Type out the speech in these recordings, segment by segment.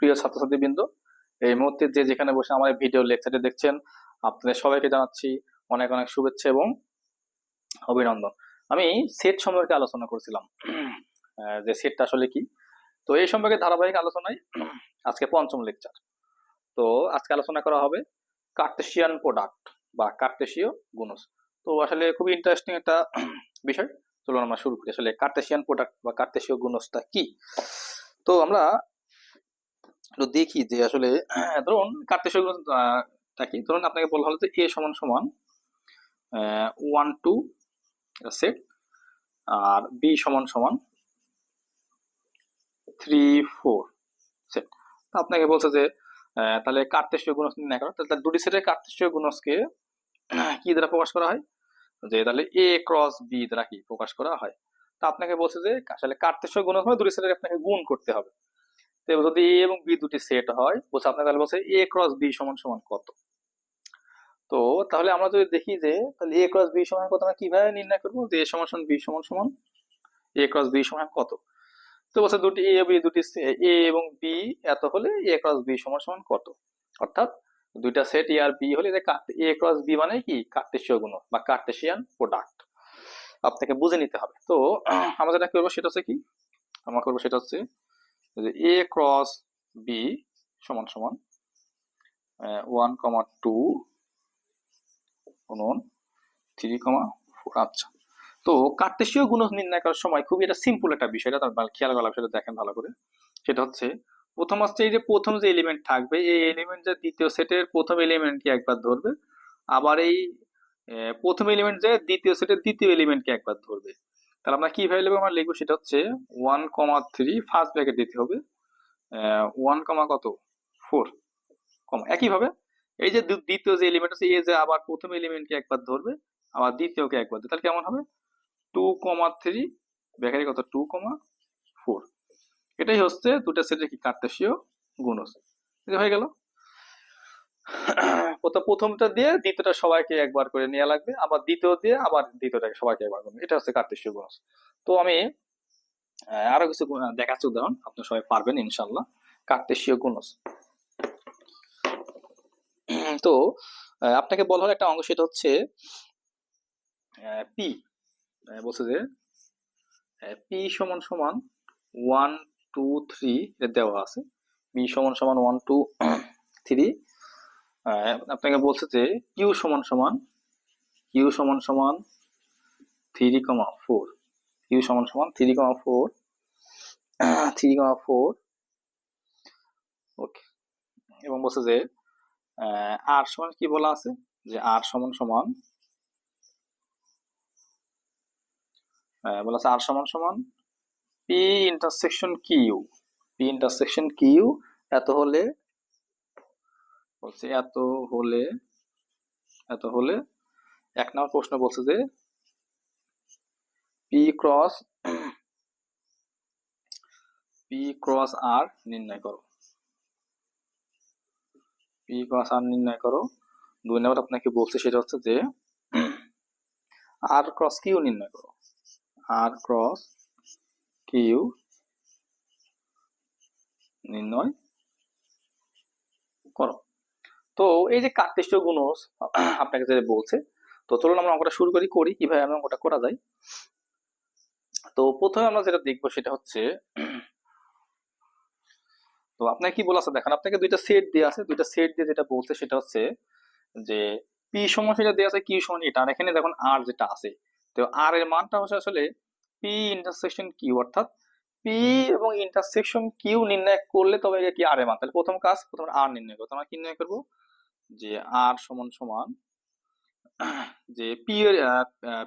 প্রিয় ছাত্রছাত্রীবৃন্দ, এই মুহূর্তে যে যেখানে বসে আমার ভিডিও লেকচারটি দেখছেন, আপনাদের সবাইকে জানাচ্ছি অনেক অনেক শুভেচ্ছা এবং অভিনন্দন। আমি সেট সম্পর্কে আলোচনা করছিলাম। যে সেটটা আসলে কি? তো এই সম্পর্কে ধারাবাহিক আলোচনায় আজকে পঞ্চম লেকচার তো আজকে আলোচনা করা হবে কার্টেশিয়ান প্রোডাক্ট বা কার্টেশীয় গুণজ তো আসলে খুবই ইন্টারেস্টিং একটা বিষয়। চলুন আমরা শুরু করি। আসলে কার্টেশিয়ান প্রোডাক্ট বা কার্টেশীয় গুণজটা কি? তো আমরা একটু দেখি যে আসলে, ধরুন কার্তেশীয় গুণটা কি ধরুন আপনাকে বলা হলো যে এ সমান সমান ওয়ান টু সেট আর বি সমান সমান থ্রি ফোর সেট তো আপনাকে বলছে যে তাহলে কার্তেশীয় গুণজ নির্ণয় করো। তাহলে দুটি সেটের কার্তেশীয় গুণজকে কি দ্বারা প্রকাশ করা হয়? যে তাহলে এ ক্রস বি দ্বারা কি প্রকাশ করা হয়? তা আপনাকে বলছে যে, আসলে কার্তেশীয় গুণজ মানে দুটি সেটের আপনাকে গুণ করতে হবে। তো যদি এ এবং বি দুটি সেট হয়, বলছে আপনাকে তাহলে বলছে এ ক্রস বি সমান সমান কত? তো তাহলে আমরা যদি দেখি যে, তাহলে এ ক্রস বি সমান কত আমরা কীভাবে নির্ণয় করব? যে এ সমান সমান বি সমান সমান এ ক্রস বি সমান কত? তো বলছে দুটি এ বি দুটি এ এবং বি এত হলে এ ক্রস বি সমান সমান কত? অর্থাৎ দুইটা সেট এ আর বি হলে এ ক্রস বি মানে কি? কার্টেশীয় গুণ বা কার্টেশিয়ান প্রোডাক্ট আপনাকে বুঝে নিতে হবে। তো আমরা যেটা করব সেটা হচ্ছে কি? আমরা করব সেটা হচ্ছে যে এ ক্রস বি সমান সমান ওয়ান কমা টু গুণন থ্রি কমা ফোর আচ্ছা। তো কার্টেশীয় গুণ নির্ণয় করার সময় খুবই এটা সিম্পল একটা বিষয়, এটা আপনার খেয়াল করা সেটা দেখেন ভালো করে। সেটা হচ্ছে, প্রথম হচ্ছে এই যে প্রথম যে এলিমেন্ট থাকবে, এই এলিমেন্ট যে দ্বিতীয় সেটের প্রথম এলিমেন্টকে একবার ধরবে, আবার এই প্রথম এলিমেন্ট যে দ্বিতীয় সেটের দ্বিতীয় এলিমেন্টকে একবার ধরবে। তাহলে আমরা কীভাবে লিখব আমরা লিখব সেটা হচ্ছে one comma three first bracket দিতে হবে। ওয়ান কমা কত? Four comma. একইভাবে এই যে দ্বিতীয় যে এলিমেন্ট আছে, এই যে আবার প্রথম এলিমেন্টকে একবার ধরবে, আবার দ্বিতীয়কে একবার তাহলে কেমন হবে? টু কমা থ্রি কত? Two comma four. এটাই হচ্ছে দুটো সেটের কি কার্তেশীয় গুণজ। হয়ে গেল। প্রথম প্রথমটা দিয়ে দ্বিতীয়টা সবাইকে একবার করে নেওয়া লাগবে, আবার দ্বিতীয় দিয়ে আবার দ্বিতীয়টাকে সবাইকে একবার করবে এটা হচ্ছে কার্তেশীয় গুণজ তো আমি আরও কিছু দেখাচ্ছি উদাহরণ, আপনি সবাই পারবেন ইনশাল্লাহ কার্তেশীয় গুণজ তো আপনাকে বলা হলো একটা অঙ্ক সেটা হচ্ছে পি বলছে যে পি সমান সমান ওয়ান টু থ্রি দেওয়া আছে। বি সমান সমান ওয়ান টু থ্রি আপনাকে বলছে যে কিউ সমান সমান, কিউ সমান সমান থ্রি কমা ফোর, কিউ সমান সমান three comma four, three comma four, okay. এবং বলছে যে আর সমান কি বলা আছে? যে আর সমান সমান বলা আছে আর সমান সমান P intersection Q P intersection Q এত হলে বলছে, এত হলে এত হলে? এক নম্বর প্রশ্ন বলছে যে, P cross P cross R নির্ণয় করো। পি ক্রস আর নির্ণয় করো। দুই নম্বর আপনাকে বলছে সেটা হচ্ছে যে, আর ক্রস কিউ নির্ণয় করো। আর ক্রস কিউ নির্ণয় করো। তো এই যে কার্তেশীয় গুণজ আপনাকে যে বলছে, তো চলুন আমরা অঙ্কটা শুরু করি করি, কীভাবে আমরা অঙ্কটা করা যায়। তো প্রথমে আমরা যেটা দেখব সেটা হচ্ছে, তো আপনাকে কি বলা দেখেন, আপনাকে দুইটা সেট দেওয়া আছে। দুইটা সেট দিয়ে যেটা বলছে সেটা হচ্ছে যে পি সমান সেটা দেওয়া আছে কিউ সমান এটা। আর এখানে দেখুন আর যেটা আছে। তো আর এর মানটা হচ্ছে আসলে পি ইন্টারসেকশন কিউ অর্থাৎ পি এবং ইন্টারসেকশন কিউ নির্ণয় করলে তবে কি আর এর মান? তাহলে প্রথম কাজ, প্রথমে আর নির্ণয় করব। আমরা কি নির্ণয় করব? যে আর সমান সমান, যে পি এর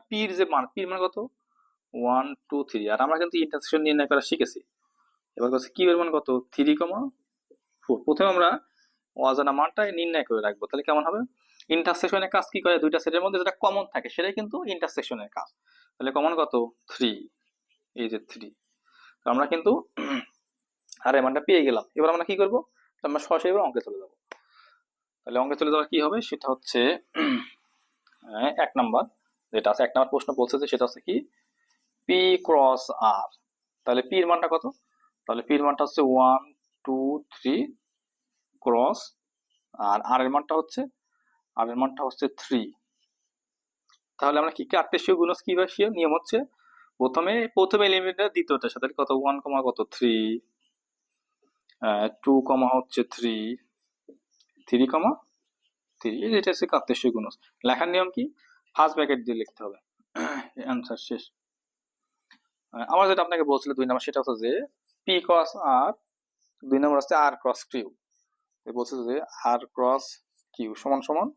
পির যে মান পির মান কত? ওয়ান টু থ্রি আর আমরা কিন্তু ইন্টারসেকশন নির্ণয় করা শিখেছি। এবার হচ্ছে কিউ এর মান কত? থ্রি কমা ফোর প্রথমে আমরা অজানা মানটা নির্ণয় করে রাখব। তাহলে কেমন হবে? ইন্টারসেকশনের কাজ কি করে? দুইটা সেটের মধ্যে যেটা কমন থাকে, সেটাই কিন্তু ইন্টারসেকশনের কাজ। তাহলে কমন কত? থ্রি এই যে থ্রি আমরা কিন্তু আর মানটা পেয়ে গেলাম। এবার আমরা কি করব? আমরা সরাসরি অঙ্কে চলে যাব। তাহলে অঙ্কে চলে যাওয়া কি হবে? সেটা হচ্ছে, এক নাম্বার, যেটা আছে, এক নাম্বার প্রশ্ন বলছে যে, সেটা হচ্ছে কি? পি ক্রস আর তাহলে পির মানটা কত? তাহলে পির মানটা হচ্ছে one two three cross R R এর মানটা হচ্ছে আর এর মানটা হচ্ছে থ্রি তাহলে আমরা কি কার্তেশীয় গুণজ কীভাবে নিয়ম হচ্ছে, প্রথমে, প্রথম এলিমেন্টটা দ্বিতীয়টার সাথে কত? ওয়ান কমা কত? থ্রি টু কমা হচ্ছে থ্রি থ্রি কমা থ্রি এটা হচ্ছে কার্তেশীয় গুণজ লেখার নিয়ম কি? ফার্স্ট ব্র্যাকেট দিয়ে লিখতে হবে। অ্যান্সার শেষ। আমার যেটা আপনাকে বলছিল দুই নম্বর, সেটা হচ্ছে যে পি ক্রস আর দুই নম্বর হচ্ছে আর ক্রস কিউ বলছে যে আর ক্রস কিউ সমান সমান।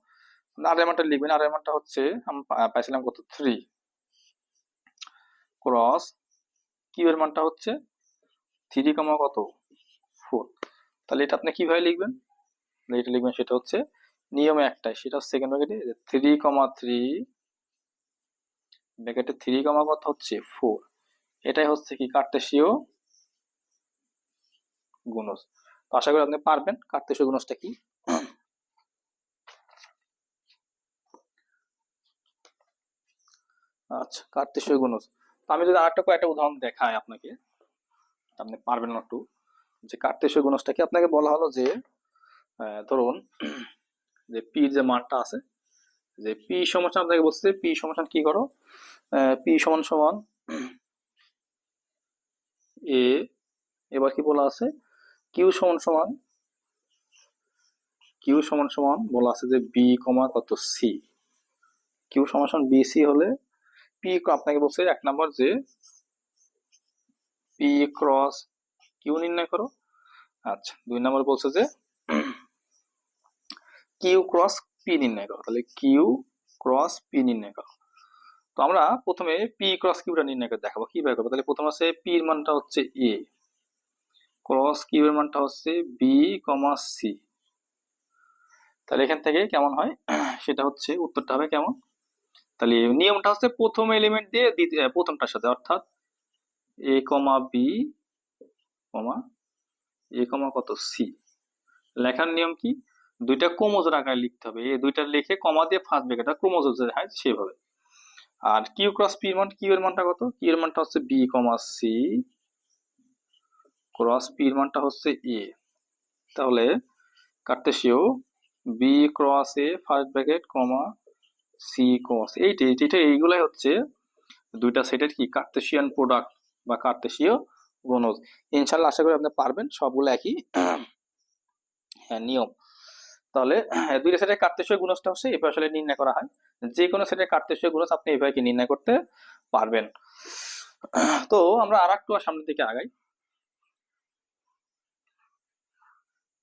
আর এর লিখবেন। আর এর মানটা হচ্ছে, আমি পাইছিলাম কত? থ্রি ক্রস কিউ মানটা হচ্ছে থ্রি কমা কত? ফোর তাহলে এটা আপনি কীভাবে লিখবেন? এটা লিখবেন সেটা হচ্ছে নিয়মে একটাই, সেটা সেকেন্ড ব্র্যাকেটে থ্রি কমা থ্রি ব্র্যাকেটে থ্রি কমা কত হচ্ছে? ফোর এটাই হচ্ছে কি কার্তেশীয় গুণজ। তো আশা করি আপনি পারবেন কার্তেশীয় গুণজটা কি? আচ্ছা কার্তেশীয় গুণজ। তো আমি যদি আরেকটা কয়েকটা উদাহরণ দেখাই আপনাকে আপনি পারবেন না একটু যে কার্তেশীয় গুণজটা কি আপনাকে বলা হলো যে ধরুন, যে পি যে মানটা আছে, যে পি সমান আপনাকে বলছে পি সমান কি করো? পি সমান সমান এ এবার কি বলা আছে? কিউ সমান সমান কিউ সমান সমান বলা আছে যে বি কমা কত সি কিউ সমান সমান বি সি হলে পি আপনাকে বলছে এক নম্বর যে পি ক্রস কিউ নির্ণয় করো। আচ্ছা দুই নম্বর বলছে যে কিউ ক্রস পি নির্ণয় করো। তাহলে কিউ ক্রস পি নির্ণয় করো। তো আমরা প্রথমে পি ক্রস কিউটা নির্ণয় করে দেখাবো। কীভাবে করব? তাহলে প্রথমে আছে পি এর মানটা হচ্ছে এ। ক্রস কিউ এর মানটা হচ্ছে বি কমা সি। তাহলে এখান থেকে কেমন হয়? সেটা হচ্ছে উত্তরটা হবে কেমন? তাহলে নিয়মটা হচ্ছে প্রথম এলিমেন্ট দিয়ে প্রথমটার সাথে। অর্থাৎ এ কমা বি কমা, এ কমা কত সি। লেখার নিয়ম কি? দুইটা ক্রোমোজোর আকারে লিখতে হবে। এই দুইটা লিখে কমা দিয়ে ফার্স্ট ব্র্যাকেটটা ক্রোমোজোর যে হয় সেভাবে। আর কিউ ক্রস পি মান কিউ এর মানটা কত? কিউ এর মানটা হচ্ছে B comma C cross P এর মানটা হচ্ছে এ তাহলে কার্তেশীয় B cross A first bracket comma C cross এইটা এইটা এইগুলাই হচ্ছে দুইটা সেটের কি? কার্তেশিয়ান প্রোডাক্ট বা কার্তেশীয় গণজ ইনশাল্লাহ আশা করি আপনি পারবেন সবগুলো একই। হ্যাঁ, নিয়ম। তাহলে হ্যাঁ, দুইটা সেটের কার্তেশীয় গুণজটা হচ্ছে এভাবে আসলে নির্ণয় করা হয়। যে কোনো সেটের কার্তেশীয় গুণজ আপনি এভাবে কি নির্ণয় করতে পারবেন। তো আমরা আর একটু সামনের দিকে আগাই।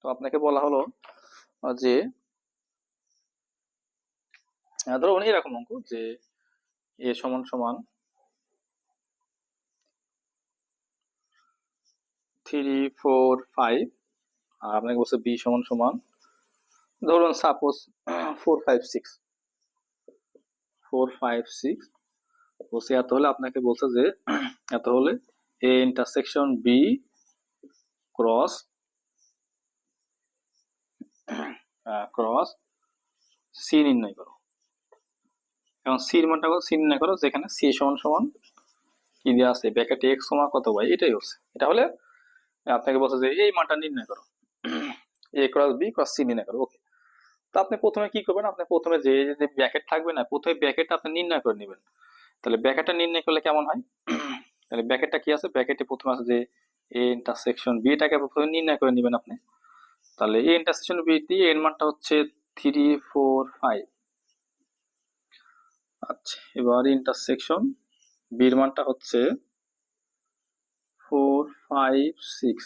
তো আপনাকে বলা হলো যে ধরুন এরকম অঙ্ক যে এ সমান সমান থ্রি ফোর ফাইভ আর আপনাকে বলছে বি সমান সমান ধরুন suppose four five six four five six এত হলে আপনাকে বলছে যে, এত হলে A intersection B cross cross C নির্ণয় করো। এখন সির মানটা সি নির্ণয় করো, যেখানে সি সমান সমান কি দেওয়া আছে ব্যাকেটে এক্স সমান কত ওয়াই এটাই হচ্ছে। এটা হলে আপনাকে বলছে যে, এই মানটা নির্ণয় করো। A cross B cross C নির্ণয় করো ওকে তো আপনি প্রথমে কি করবেন? আপনি প্রথমে যে যে ব্যাকেট থাকবে না, প্রথমে ব্যাকেটটা আপনি নির্ণয় করে নেবেন। তাহলে ব্যাকেটটা নির্ণয় করলে কেমন হয়? তাহলে ব্যাকেটটা কি আছে? ব্যাকেটে প্রথমে আছে যে এ ইন্টারসেকশন বিটাকে প্রথমে নির্ণয় করে নেবেন আপনি। তাহলে এ ইন্টারসেকশন বি দিয়ে এর মানটা হচ্ছে থ্রি ফোর ফাইভ আচ্ছা এবার ইন্টারসেকশন বির মানটা হচ্ছে ফোর ফাইভ সিক্স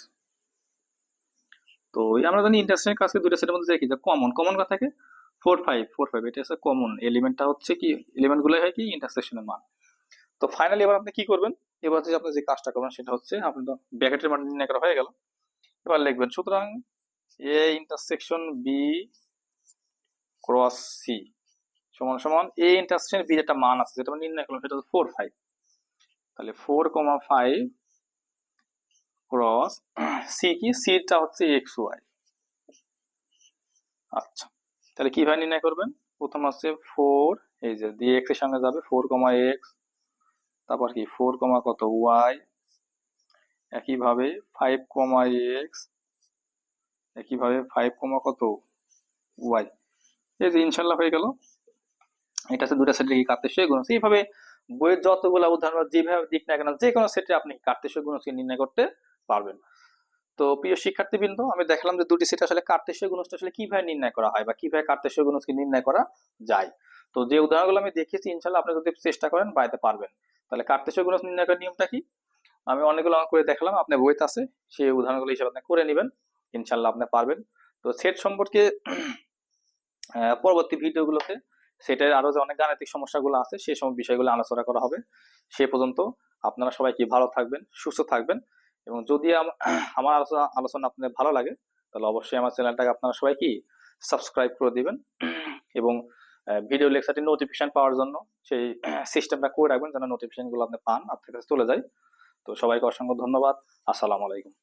তো আমরা জানি ইন্টারসেকশন কাজকে দুইটা সেটের মধ্যে দেখি, যে কমন কমন কথা থাকে ফোর ফাইভ ফোর ফাইভ এটা হচ্ছে কমন এলিমেন্টটা হচ্ছে কি এলিমেন্টগুলো হয় কি ইন্টারসেকশনের মান। তো ফাইনালি এবার আপনি কি করবেন? এবার যে আপনি যে কাজটা করবেন সেটা হচ্ছে আপনি তো ব্র্যাকেটের মান নির্ণয় করা হয়ে গেল। এবার লিখবেন, সুতরাং A intersection B cross C সমান সমান এ ইন্টারসেকশন বি একটা মান আছে, যেটা নির্ণয় করলাম, সেটা হচ্ছে ফোর ফাইভ তাহলে four comma five cross C কি? সিটা হচ্ছে এক্স ওয়াই আচ্ছা তাহলে কীভাবে নির্ণয় করবেন? প্রথম হচ্ছে ফোর এই যে দিয়ে এক্সের সঙ্গে যাবে ফোর কমা এক্স তারপর কি? ফোর কমা কত? ওয়াই একইভাবে ফাইভ কমা এক্স একইভাবে ফাইভ কমা কত? ওয়াই এই যে ইনশাল্লাহ হয়ে গেল। এটা হচ্ছে দুটা সেটের কি কার্তেশীয় গুণক এইভাবে বইয়ের যতগুলো উদাহরণ, যেভাবে দিক না কেন যে কোনো সেটে আপনি কাটতে কার্তেশীয় গুণকে নির্ণয় করতে পারবেন তো প্রিয় শিক্ষার্থীবৃন্দ, আমি দেখলাম যে দুটি সেট আসলে কার্তেশীয় গুণকটা আসলে কীভাবে নির্ণয় করা হয় বা কীভাবে কার্তেশীয় গুণককে নির্ণয় করা যায়। তো যে উদাহরণগুলো আমি দেখিয়েছি ইনশাল্লাহ আপনি যদি চেষ্টা করেন বাড়িতে পারবেন। তাহলে কার্তেশীয় গুণক নির্ণয় করার নিয়মটা কি? আমি অনেকগুলো অঙ্ক করে দেখালাম আপনার বইতে আছে, সেই উদাহরণগুলো হিসেবে আপনি করে নেবেন ইনশাল্লাহ আপনি পারবেন। তো সেট সম্পর্কে পরবর্তী ভিডিওগুলোতে সেটের আরও যে অনেক গাণিতিক সমস্যাগুলো আছে, সেই সব বিষয়গুলো আলোচনা করা হবে। সে পর্যন্ত আপনারা সবাই কি ভালো থাকবেন, সুস্থ থাকবেন। এবং যদি আমার আলোচনা আলোচনা আপনাদের ভালো লাগে, তাহলে অবশ্যই আমার চ্যানেলটাকে আপনারা সবাই কি সাবস্ক্রাইব করে দিবেন। এবং ভিডিও লেকচারটি নোটিফিকেশন পাওয়ার জন্য সেই সিস্টেমটা করে রাখবেন যেন নোটিফিকেশনগুলো আপনি পান, আপনার কাছে চলে যায়। তো সবাইকে অসংখ্য ধন্যবাদ। আসসালামু আলাইকুম।